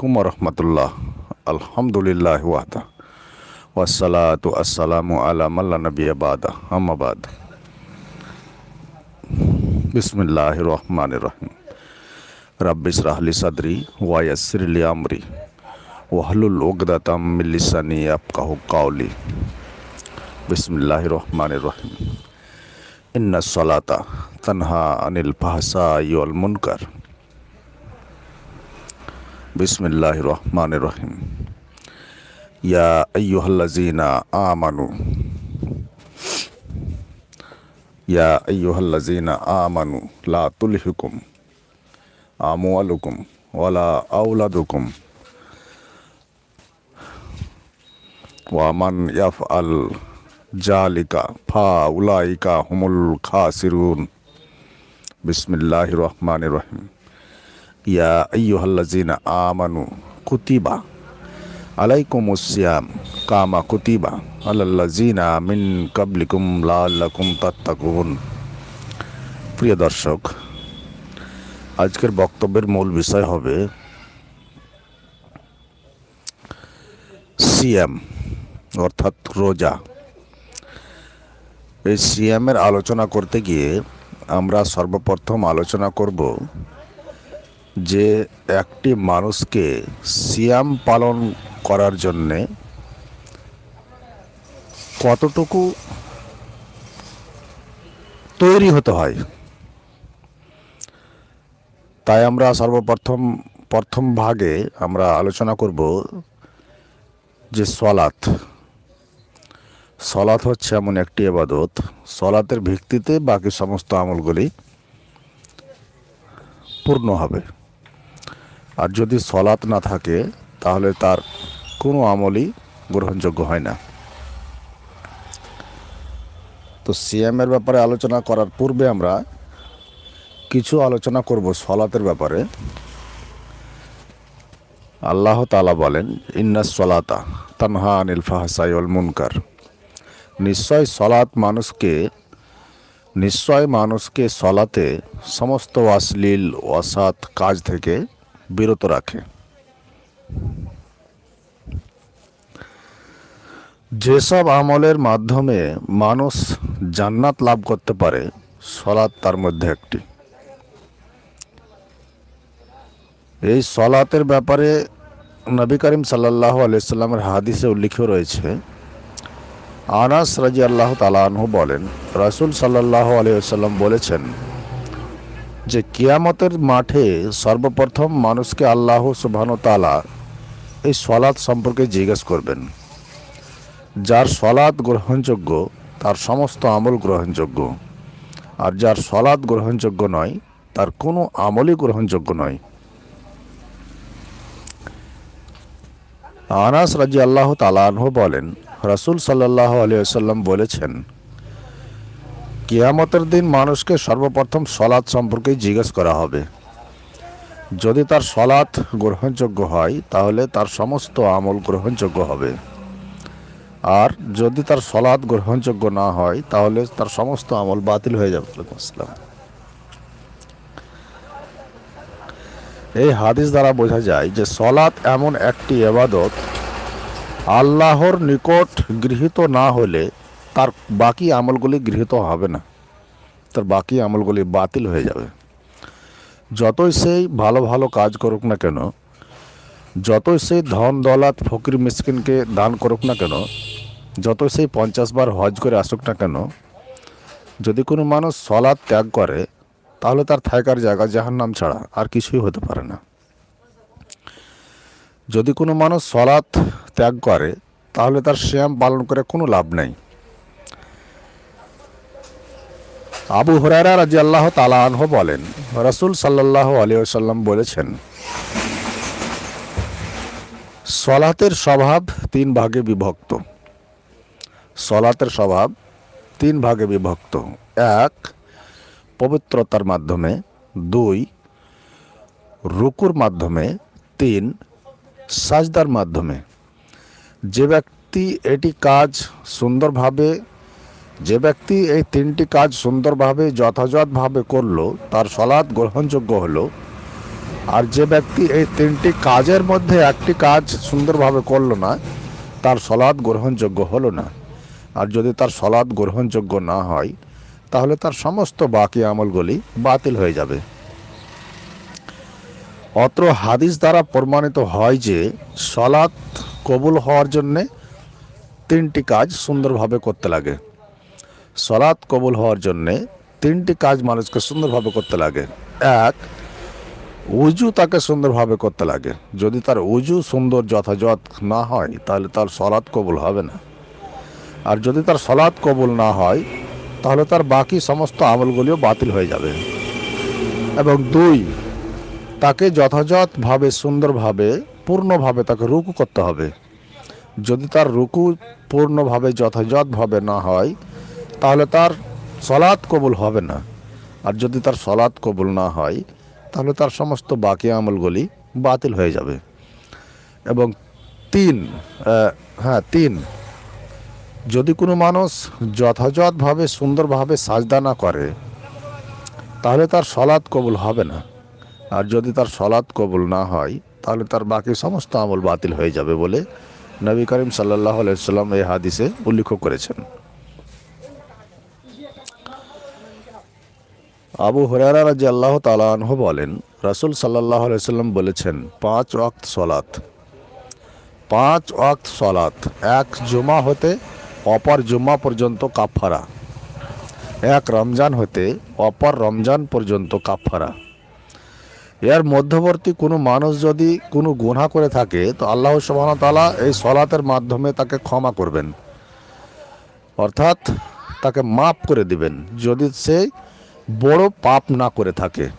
আলাইকুম রহমতুল্লাহ আলহামদুলিল্লাহ ওয়াদা ওয়াসালাতু আসসালামু আলা মাল্লা নবী আবাদা আম্মাবাদ বিসমিল্লাহ রহমান রহিম রাব্বিস রাহলি সাদরি ওয়াইসিরলি আমরি ওয়াহলুল উগদাতাম মিল্লিসানি আফকাহু কাউলি বিসমিল্লাহ রহমান রহিম ইন্না সলাতা তানহা আনিল ফাহসা ইউল মুনকার বিসমিল্লাহ রহমান রহিম ইয়া আইয়ুহাল্লাযীনা আমানু ইয়া আইয়ুহাল্লাযীনা আমানু লা তুলহিকুম আমওয়ালুকুম ওয়ালা আওলাদুকুম ওয়া মান ইয়াফআল জালিকা ফা উলাইকা হুমুল খাসিরুন বিসমিল্লাহির রহমানির রহিম ইয়া আইয়ুহাল্লাযীনা আমানু কুতিবা আলাইকুমুস-সিয়াম কামা কুতিবা আলাল্লাযীনা মিন কাবলিকুম লাআল্লাকুম তাত্তাকুন প্রিয় দর্শক, আজকের বক্তব্যের মূল বিষয় হবে সিয়াম অর্থাৎ রোজা। এই সিয়ামের আলোচনা করতে গিয়ে আমরা সর্বপ্রথম আলোচনা করব যে একটি মানুষকে সিয়াম পালন করার জন্যে কতটুকু তৈরি হতে হয়। তাই আমরা সর্বপ্রথম, প্রথম ভাগে আমরা আলোচনা করব যে সলাৎ। সলাৎ হচ্ছে এমন একটি আবাদত সলাতের ভিত্তিতে বাকি সমস্ত আমলগুলি পূর্ণ হবে। আর যদি সলাৎ না থাকে, তাহলে তার কোনো আমলই গ্রহণযোগ্য হয় না। তো সিএমের ব্যাপারে আলোচনা করার পূর্বে আমরা কিছু আলোচনা করব সলাতের ব্যাপারে। আল্লাহ তালা বলেন ইন্নাস সলাতা তানহা আনিল ফাহসাইল মুনকার। নিশ্চয় সলাৎ মানুষকে, নিশ্চয় মানুষকে সলাতে সমস্ত অশ্লীল অসৎ কাজ থেকে বিরত রাখে। যেসব আমলের মাধ্যমে মানুষ জান্নাত লাভ করতে পারে, সলাৎ তার মধ্যে একটি। এই সলাতের ব্যাপারে নবী করিম সাল্লাহ আলাইসাল্লামের হাদিসে উল্লেখ রয়েছে, আনাস রাজি আল্লাহ তালাহু বলেন, রাসুল সাল্লাহ আলিয়াল্লাম বলেছেন যে কিয়ামতের মাঠে সর্বপ্রথম মানুষকে আল্লাহ সুবাহন তালা এই সলাৎ সম্পর্কে জিজ্ঞেস করবেন। যার সলাৎ গ্রহণযোগ্য, তার সমস্ত আমল গ্রহণযোগ্য। আর যার সলাৎ গ্রহণযোগ্য নয়, তার কোনো আমলই গ্রহণযোগ্য নয়। আনাস রাজি আল্লাহ তালাহ বলেন, রাসুল সাল্লাহ আলিয়াল্লাম বলেছেন কিয়ামতের দিন মানুষকে সর্বপ্রথম সলাৎ সম্পর্কে জিজ্ঞেস করা হবে। যদি তার সলাৎ গ্রহণযোগ্য হয়, তাহলে তার সমস্ত আমল গ্রহণযোগ্য হবে। আর যদি তার সলাৎ গ্রহণযোগ্য না হয়, তাহলে তার সমস্ত আমল বাতিল হয়ে যাবে। আসসালাম। এই হাদিস দ্বারা বোঝা যায় যে সলাৎ এমন একটি এবাদত আল্লাহর নিকট গৃহীত না হলে তার বাকি আমলগুলি গৃহীত হবে না। তার বাকি আমলগুলি বাতিল হয়ে যাবে। যতই সেই ভালো ভালো কাজ করুক না কেন, যতই সেই ধন দলাত ফকির মিসকিনকে দান করুক না কেন, যতই সেই পঞ্চাশ বার হজ করে আসুক না কেন, যদি কোনো মানুষ সলাদ ত্যাগ করে, তাহলে তার থাকার জায়গা জাহার নাম ছাড়া আর কিছুই হতে পারে না। যদি কোনো মানুষ সলাৎ ত্যাগ করে, তাহলে তার শ্যাম পালন করে কোনো লাভ নেই। আবু হরারা রাজি আল্লাহ তালাহ বলেন, রসুল সাল্লাহ আলিয়াল্লাম বলেছেন, সলাতের স্বভাব তিন ভাগে বিভক্ত। সলাতের স্বভাব তিন ভাগে বিভক্ত। এক, পবিত্রতার মাধ্যমে। দুই, রুকুর মাধ্যমে। তিন, সাজদার মাধ্যমে। যে ব্যক্তি এটি কাজ সুন্দরভাবে যে ব্যক্তি এই তিনটি কাজ সুন্দরভাবে, যথাযথভাবে করল, তার সলাৎ গ্রহণযোগ্য হলো। আর যে ব্যক্তি এই তিনটি কাজের মধ্যে একটি কাজ সুন্দরভাবে করল না, তার সলাদ গ্রহণযোগ্য হলো না। আর যদি তার সলাদ গ্রহণযোগ্য না হয়, তাহলে তার সমস্ত বাকি আমলগুলি বাতিল হয়ে যাবে। অত্র হাদিস দ্বারা প্রমাণিত হয় যে, সলাৎ কবুল হওয়ার জন্যে তিনটি কাজ সুন্দরভাবে করতে লাগে। সলাৎ কবুল হওয়ার জন্যে তিনটি কাজ মানুষকে সুন্দরভাবে করতে লাগে। এক, উজু তাকে সুন্দরভাবে করতে লাগে। যদি তার উজু সুন্দর যথাযথ না হয়, তাহলে তার সলাৎ কবুল হবে না। আর যদি তার সলাৎ কবুল না হয়, তাহলে তার বাকি সমস্ত আমলগুলিও বাতিল হয়ে যাবে। এবং দুই, তাকে যথাযথভাবে, সুন্দরভাবে, পূর্ণভাবে তাকে রুকু করতে হবে। যদি তার রুকু পূর্ণভাবে, যথাযথভাবে না হয় তাহলে তার সলাৎ কবুল হবে না। আর যদি তার সলাৎ কবুল না হয়, তাহলে তার সমস্ত বাকি আমলগুলি বাতিল হয়ে যাবে। এবং তিন হ্যাঁ তিন, যদি কোনো মানুষ যথাযথভাবে, সুন্দরভাবে সাজদা না করে, তাহলে তার সলাৎ কবুল হবে না। আর যদি তার সলাৎ কবুল না হয়, তাহলে তার বাকি সমস্ত আমল বাতিল হয়ে যাবে বলে নবী করিম সাল্লাহ আলাইসাল্লাম এই হাদিসে উল্লেখ করেছেন। আবু হরারা রাজি আল্লাহ তালাহ বলেন, রাসুল সাল্লাহ আলাইসাল্লাম বলেছেন, পাঁচ ওয়াক্ত সলাৎ পাঁচ ওয়াক্ত সলাৎ এক জুমা হতে অপর জুমা পর্যন্ত কাফারা এক রমজান হতে অপর রমজান পর্যন্ত কাফারা এর মধ্যবর্তী কোনো মানুষ যদি কোনো গুনাহ করে থাকে, তো আল্লাহ তাআলা এই সলাতের মাধ্যমে তাকে ক্ষমা করবেন। অর্থাৎ তাকে মাফ করে দিবেন। যদি সে বড় পাপ না করে থাকে,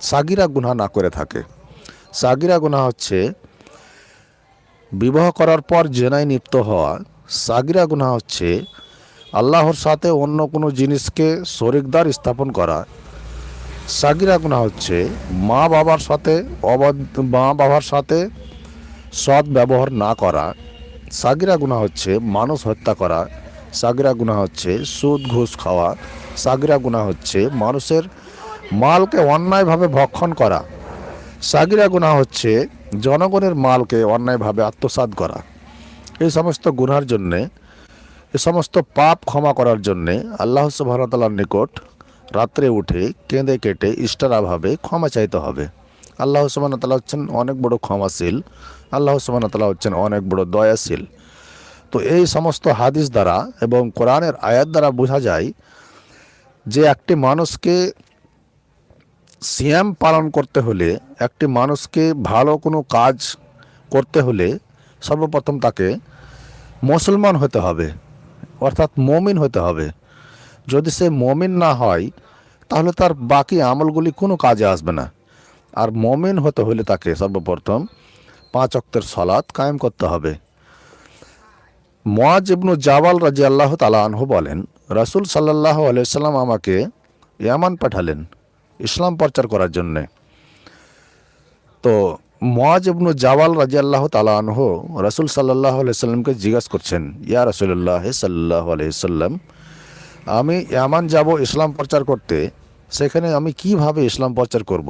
সাগিরা গুনাহ না করে থাকে। সাগিরা গুনাহ হচ্ছে, বিবাহ করার পর জেনায় লিপ্ত হওয়া। সাগিরা গুনাহ হচ্ছে, আল্লাহর সাথে অন্য কোনো জিনিসকে শরিকদার স্থাপন করা। সাগিরা গুণা হচ্ছে, মা বাবার সাথে অবাধ, মা বাবার সাথে সৎ ব্যবহার না করা। সাগিরা গুণা হচ্ছে, মানুষ হত্যা করা। সাগিরা গুণা হচ্ছে সুদ, ঘুষ খাওয়া। সাগিরা গুণা হচ্ছে মানুষের মালকে অন্যায়ভাবে ভক্ষণ করা। সাগিরা গুণা হচ্ছে জনগণের মালকে অন্যায়ভাবে আত্মসাৎ করা। এই সমস্ত গুনার জন্যে, এ সমস্ত পাপ ক্ষমা করার জন্যে আল্লাহ সুবাহতালার নিকট রাত্রে উঠে কেঁদে কেটে ইষ্টারাভাবে ক্ষমা চাইতে হবে। আল্লাহ সুবাহ তালা হচ্ছেন অনেক বড় ক্ষমাশীল। আল্লাহ সুবাহ তালা হচ্ছেন অনেক বড় দয়াশীল। তো এই সমস্ত হাদিস দ্বারা এবং কোরআনের আয়াত দ্বারা বোঝা যায় যে একটি মানুষকে সিয়াম পালন করতে হলে, একটি মানুষকে ভালো কোনো কাজ করতে হলে সর্বপ্রথম তাকে মুসলমান হতে হবে, অর্থাৎ মমিন হতে হবে। যদি সে মমিন না হয়, তাহলে তার বাকি আমলগুলি কোনো কাজে আসবে না। আর মমিন হতে হলে তাকে সর্বপ্রথম পাঁচ অক্তের সলাৎ কায়েম করতে হবে। মোয়াজ ইবনু জাওয়াল রাজি আল্লাহ তালা আনহু বলেন, রাসুল সাল্লাহ আলাইসাল্লাম আমাকে ইয়ামান পাঠালেন ইসলাম প্রচার করার জন্যে। তো মোয়াজ ইবনু জাওয়াল রাজি আল্লাহ তালা আনহু রাসুল সাল্লাহ আলাইসাল্লামকে জিজ্ঞাসা করছেন, ইয়া রসুল্লাহ সাল্লাহ আলাইসাল্লাম আমি ইয়ামান যাব ইসলাম প্রচার করতে, সেখানে আমি কীভাবে ইসলাম প্রচার করব?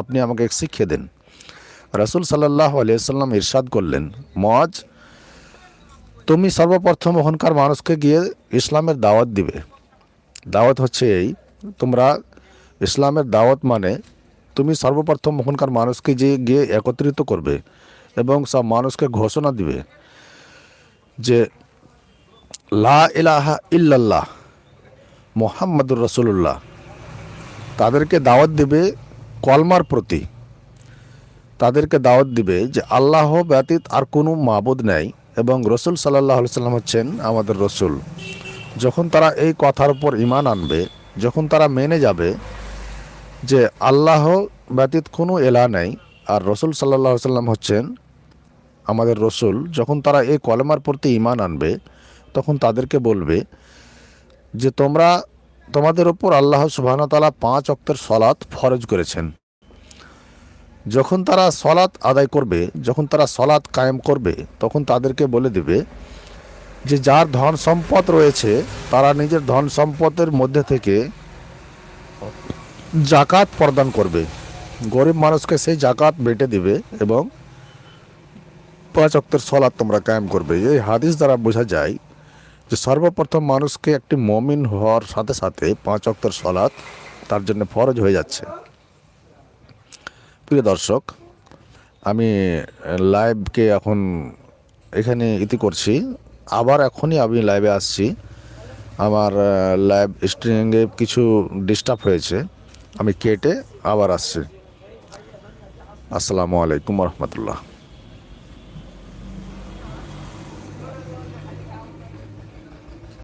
আপনি আমাকে শিখিয়ে দেন। রাসুল সাল্লাহ আলিয়াল্লাম ইরশাদ করলেন মজ তুমি সর্বপ্রথম ওখানকার মানুষকে গিয়ে ইসলামের দাওয়াত দিবে। দাওয়াত হচ্ছে এই, তোমরা ইসলামের দাওয়াত মানে তুমি সর্বপ্রথম ওখানকার মানুষকে যে গিয়ে একত্রিত করবে এবং সব মানুষকে ঘোষণা দিবে যে, লা ইলাহা ইল্লাল্লাহ মোহাম্মদুর রসুল্লাহ তাদেরকে দাওয়াত দিবে কলমার প্রতি। তাদেরকে দাওয়াত দিবে যে, আল্লাহ ব্যতীত আর কোনো মাবুদ নেই। এবং রসুল সাল্লাহ সাল্লাম হচ্ছেন আমাদের রসুল। যখন তারা এই কথার উপর ইমান আনবে, যখন তারা মেনে যাবে যে আল্লাহ ব্যতীত কোনো এলা নেই, আর রসুল সাল্লাহ সাল্লাম হচ্ছেন আমাদের রসুল, যখন তারা এই কলমার প্রতি ইমান আনবে, তখন তাদেরকে বলবে যে তোমরা তোমাদের ওপর আল্লাহ সুবাহতালা পাঁচ অক্তের সলাৎ ফরজ করেছেন। যখন তারা সলাৎ আদায় করবে, যখন তারা সলাৎ কায়েম করবে, তখন তাদেরকে বলে দেবে যে যার ধন সম্পদ রয়েছে, তারা নিজের ধন সম্পদের মধ্যে থেকে জাকাত প্রদান করবে। গরিব মানুষকে সেই জাকাত বেটে দিবে এবং পাঁচ অক্টের সলাৎ তোমরা কায়েম করবে। এই হাদিস দ্বারা বোঝা যায় যে সর্বপ্রথম মানুষকে একটি মমিন হওয়ার সাথে সাথে পাঁচ অক্টের সলাৎ তার জন্য ফরজ হয়ে যাচ্ছে। প্রিয় দর্শক, আমি লাইভকে এখন এখানে ইতি করছি। আবার এখনই আমি লাইভে আসছি। আমার লাইভ স্ট্রিমিংয়ে কিছু ডিস্টার্ব হয়েছে। আমি কেটে আবার আসছি। আসসালামু আলাইকুম রহমতুল্লাহ।